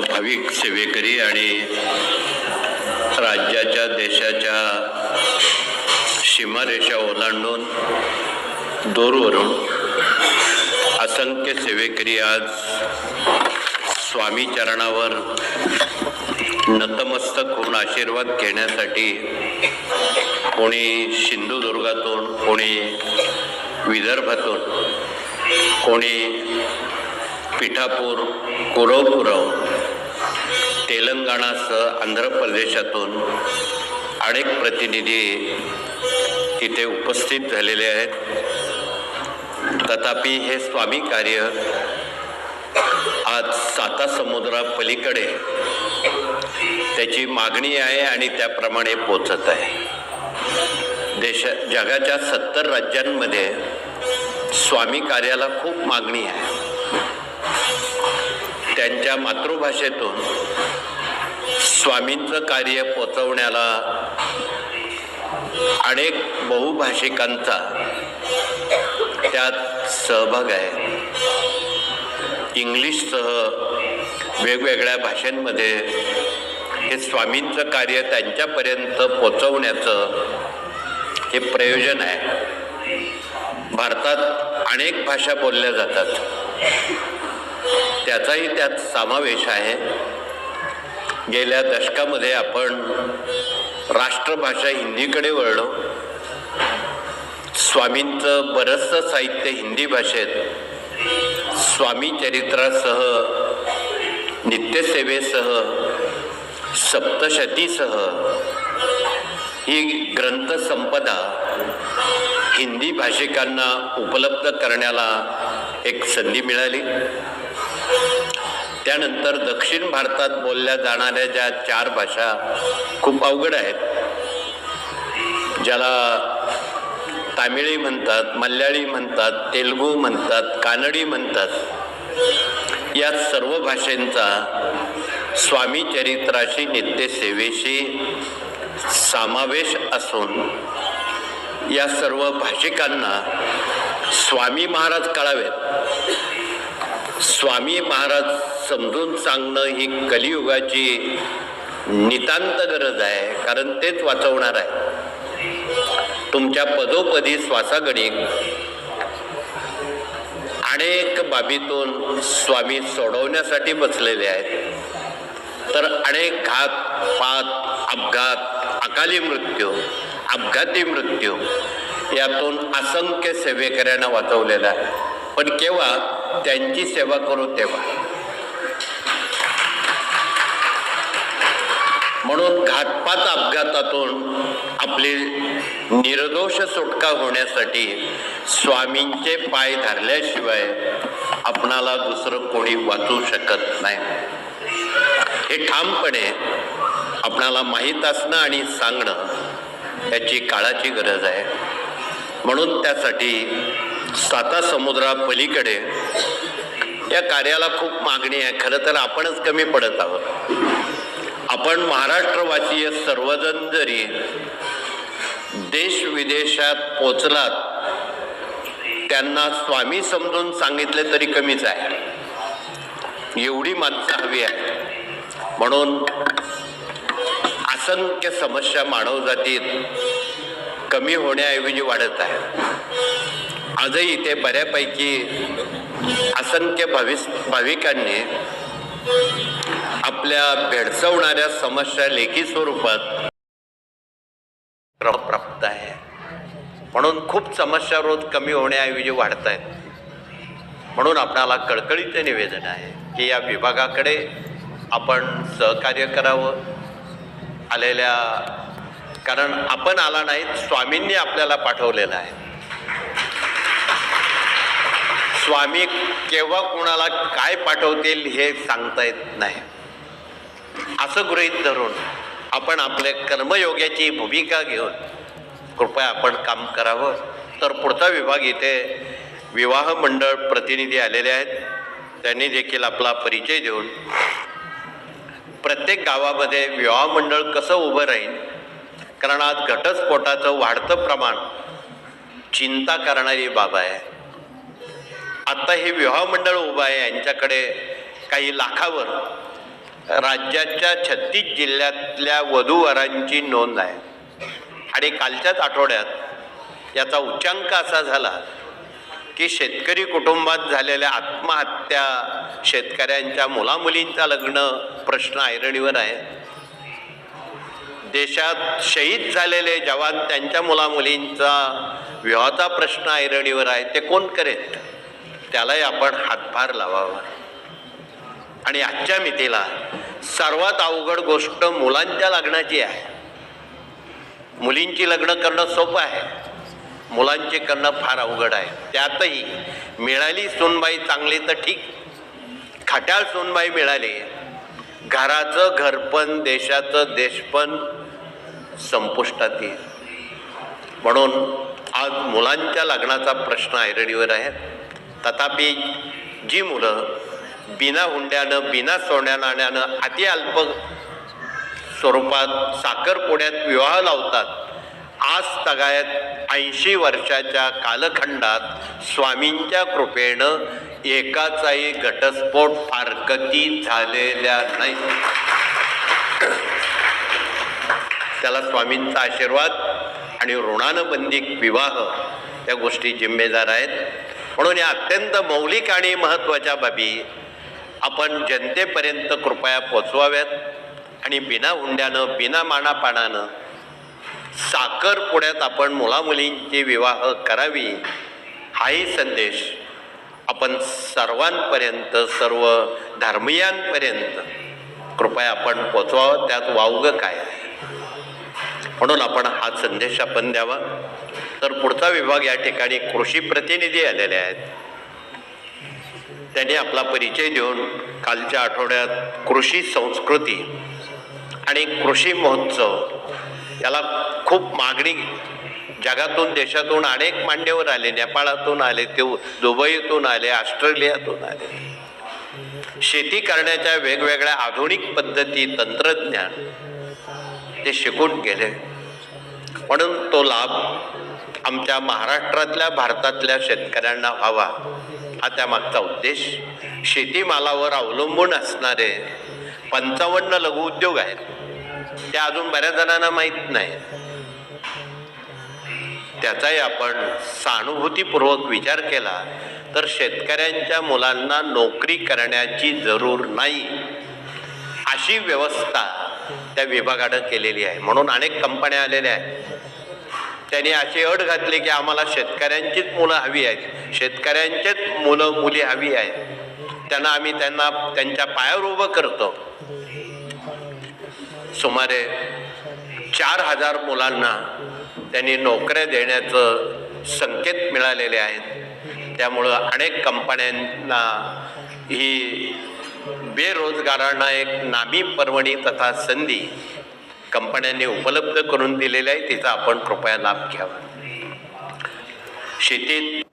भाविक सेवेकरी आणि राज्याच्या देशाच्या सीमारेषा ओलांडून दूरवरून असंख्य सेवेकरी आज स्वामी चरणावर नतमस्तक होऊन आशीर्वाद घेण्यासाठी कोणी सिंधुदुर्गातून कोणी विदर्भातून कोणी पिठापूर कुरवपुरव तेलंगणासह आंध्र प्रदेशातून अनेक प्रतिनिधी तिथे उपस्थित झालेले आहेत. तथापि हे स्वामी कार्य आज साता समुद्रापलीकडे त्याची मागणी आहे आणि त्याप्रमाणे पोचत आहे. देश जगाच्या सत्तर राज्यांमध्ये स्वामी कार्याला खूप मागणी आहे. त्यांच्या मातृभाषेतून स्वामींचं कार्य पोचवण्याला अनेक बहुभाषिकांचा त्यात सहभाग आहे. इंग्लिशसह वेगवेगळ्या भाषांमध्ये हे स्वामींचं कार्य त्यांच्यापर्यंत पोचवण्याचं हे प्रयोजन आहे. भारतात अनेक भाषा बोलल्या जातात. त्याचाही त्यात समावेश आहे. गेल्या दशकामध्ये आपण राष्ट्रभाषा हिंदीकडे वळलो. स्वामींचं बरंचसं साहित्य हिंदी भाषेत स्वामी चरित्रासह नित्यसेवेसह सप्तशतीसह ही ग्रंथसंपदा हिंदी भाषिकांना उपलब्ध करण्याला एक संधी मिळाली. त्यानंतर दक्षिण भारतात बोलल्या जाणाऱ्या ज्या चार भाषा खूप अवघड आहेत. ज्याला तामिळी म्हणतात मल्याळी म्हणतात तेलगू म्हणतात कानडी म्हणतात या सर्व भाषेंचा स्वामी चरित्राशी नित्यसेवेशी समावेश असून या सर्व भाषिकांना स्वामी महाराज कळावेत. स्वामी महाराज समजून सांगणं ही कलियुगाची नितांत गरज आहे कारण तेच वाचवणार आहे. तुमच्या पदोपदी श्वासागणिक अनेक बाबीतून स्वामी सोडवण्यासाठी बसलेले आहेत. तर अनेक घात पात अपघात अकाली मृत्यू अपघाती मृत्यू यातून असंख्य सेवेकऱ्यांना वाचवलेला आहे. पण केव्हा त्यांची सेवा करू तेव्हा. म्हणून घातपात अपघातातून आपली निर्दोष सुटका होण्यासाठी स्वामींचे पाय धरल्याशिवाय आपणाला दुसरं कोणी वाचू शकत नाही. हे ठामपणे आपणाला माहीत असणं आणि सांगणं याची काळाची गरज आहे. म्हणून त्यासाठी साता समुद्रापलीकडे या कार्याला खूप मागणी आहे. खरं तर आपणच कमी पडत आहोत. आपण महाराष्ट्रवासीय सर्वजण जरी देश विदेशात पोचलात त्यांना स्वामी समजून सांगितले तरी कमीच आहे. एवढी माणसं हवी आहे म्हणून असंख्य समस्या मानवजातीत कमी होण्याऐवजी वाढत आहे आजही इथे बऱ्यापैकी असंख्य भाविस भाविकांनी आपल्या भेडसवणाऱ्या समस्या लेखी स्वरूपात प्राप्त आहे. म्हणून खूप समस्या रोज कमी होण्याऐवजी वाढत आहेत म्हणून आपणाला कळकळीचे निवेदन आहे की या विभागाकडे आपण सहकार्य करावं. आलेल्या कारण आपण आला नाहीत स्वामींनी आपल्याला पाठवलेलं आहे. स्वामी केव्हा कोणाला काय पाठवतील हे सांगता येत नाही. असं गृहीत धरून आपण आपल्या कर्मयोग्याची भूमिका घेऊन कृपया आपण काम करावं. तर पुढचा विभाग इथे विवाह मंडळ प्रतिनिधी आलेले आहेत. त्यांनी देखील आपला परिचय देऊन प्रत्येक गावामध्ये विवाह मंडळ कसं उभं राहील कारण आज घटस्फोटाचं वाढतं प्रमाण चिंता करणारी बाब आहे. आत्ता हे विवाह मंडळ उभं आहे यांच्याकडे काही लाखावर. राज्याच्या छत्तीस जिल्ह्यातल्या वधूवरांची नोंद आहे. आणि कालच्याच आठवड्यात याचा उच्चांक असा झाला की शेतकरी कुटुंबात झालेल्या आत्महत्या शेतकऱ्यांच्या मुलामुलींचा लग्न प्रश्न ऐरणीवर आहे. देशात शहीद झालेले जवान त्यांच्या मुलामुलींचा विवाहाचा प्रश्न ऐरणीवर आहे. ते कोण करेल त्यालाही आपण हातभार लावावा. आणि आजच्या मितीला सर्वात अवघड गोष्ट मुलांच्या लग्नाची आहे. मुलींची लग्न करणं सोपं आहे. मुलांचे करणं फार अवघड आहे. त्यातही मिळाली सोनबाई चांगली तर ठीक. खट्याळ सोनबाई मिळाली. घराचं घरपण देशाचं देशपण संपुष्टात येईल. म्हणून आज मुलांच्या लग्नाचा प्रश्न ऐरणीवर आहे. तथापि जी मुलं बिना हुंड्यानं बिना सोन्या नाण्यानं अति अल्प स्वरूपात साखरपुड्यात विवाह लावतात आज तगायत ऐंशी वर्षाच्या कालखंडात स्वामींच्या कृपेनं एकाचाही घटस्फोट फारकती झालेल्या नाही. त्याला स्वामींचा आशीर्वाद आणि ऋणानुबंधिक विवाह त्या गोष्टी जिम्मेदार आहेत. म्हणून या अत्यंत मौलिक आणि महत्त्वाच्या बाबी आपण जनतेपर्यंत कृपया पोचवाव्यात आणि बिना हुंड्यानं बिना मानापानानं साखरपुड्यात आपण मुलामुलींची विवाह करावी हाही संदेश आपण सर्वांपर्यंत सर्व धर्मीयांपर्यंत कृपया आपण पोचवावं. त्यात वावगं काय आहे? म्हणून आपण हा संदेश आपण द्यावा. तर पुढचा विभाग या ठिकाणी कृषी प्रतिनिधी आलेले आहेत. त्यांनी आपला परिचय देऊन कालच्या आठवड्यात कृषी संस्कृती आणि कृषी महोत्सव याला खूप मागणी जगातून देशातून अनेक मान्यवर आले. नेपाळातून आले ते दुबईतून आले ऑस्ट्रेलियातून आले. शेती करण्याच्या वेगवेगळ्या आधुनिक पद्धती तंत्रज्ञान ते शिकून गेले. म्हणून तो लाभ आमच्या महाराष्ट्रातल्या भारतातल्या शेतकऱ्यांना व्हावा हा त्यामागचा उद्देश. शेतीमालावर अवलंबून असणारे पंचावन्न लघुउद्योग आहेत. ते अजून बऱ्याच जणांना माहीत नाही. त्याचाही आपण सहानुभूतीपूर्वक विचार केला तर शेतकऱ्यांच्या मुलांना नोकरी करण्याची जरूर नाही. अशी व्यवस्था त्या विभागानं केलेली आहे. म्हणून अनेक कंपन्या आलेल्या आहेत. त्यांनी अशी अट घातली की आम्हाला शेतकऱ्यांचीच मुलं हवी आहेत. शेतकऱ्यांचेच मुलं मुली हवी आहेत. त्यांना आम्ही त्यांना त्यांच्या पायावर उभं करतो. सुमारे चार हजार मुलांना त्यांनी नोकऱ्या देण्याचं संकेत मिळालेले आहेत. त्यामुळं अनेक कंपन्यांना ही बेरोजगारांना एक नामी पर्वणी तथा संधी कंपन्यांनी उपलब्ध करून दिलेल्या आहे तिचा आपण कृपया लाभ घ्यावा. शेतीत